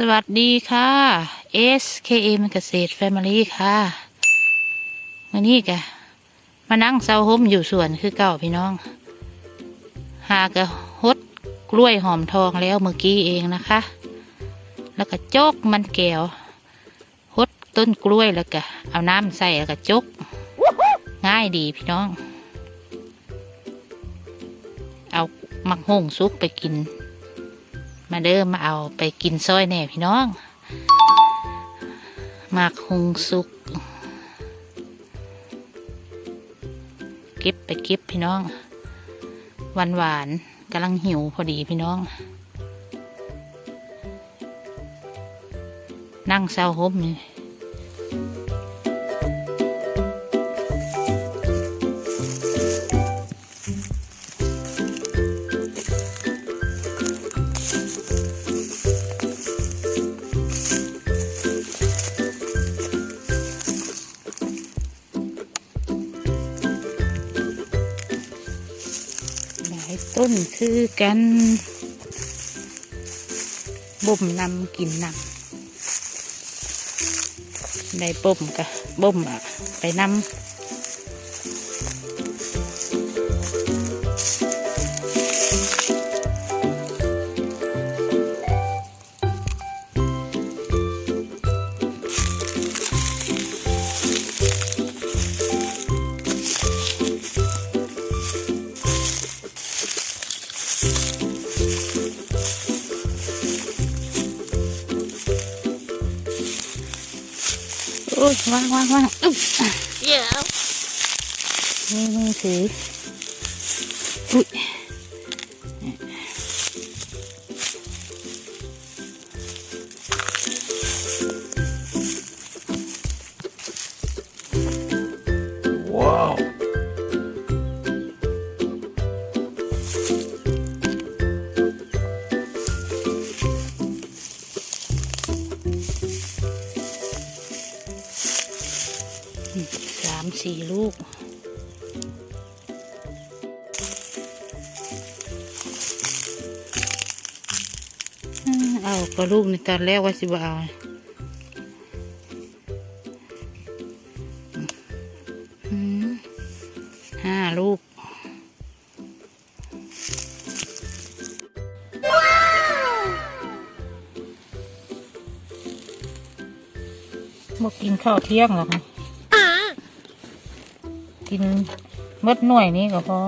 สวัสดีค่ะ SKM เกษตรแฟมิลี่ค่ะวันนี้กะมานั่งเซาห่มอยู่สวนคือเก่าพี่น้อง หากะฮดกล้วยหอมทองแล้วเมื่อกี้เองนะคะ แล้วก็จกมันแก้วฮดต้นกล้วยแล้วก็เอาน้ำใส่แล้วก็จก ง่ายดีพี่น้อง เอามักห่งซุกไปกิน มาเด้อมาเอาไปกินซอยแน่พี่น้องหมากหุงสุก เก็บไปเก็บพี่น้อง หวานหวานกำลังหิวพอดีพี่น้อง นั่งเศร้าหมนี่ ต้นคือกันบ่มนำกินนำได้บ่มกะบ่มอะ ไปนำ โอ้ยวางวางวางอึ๊บเดี๋ยวนี่มือถืออุ้ย สามสี่ลูกอืมเอาก็ลูกในตอนแรกว่าสิบเอาอืมห้าลูกบอกกินข้าวเที่ยงหรอคะ กินเมดหน่วยนี้ก็พอ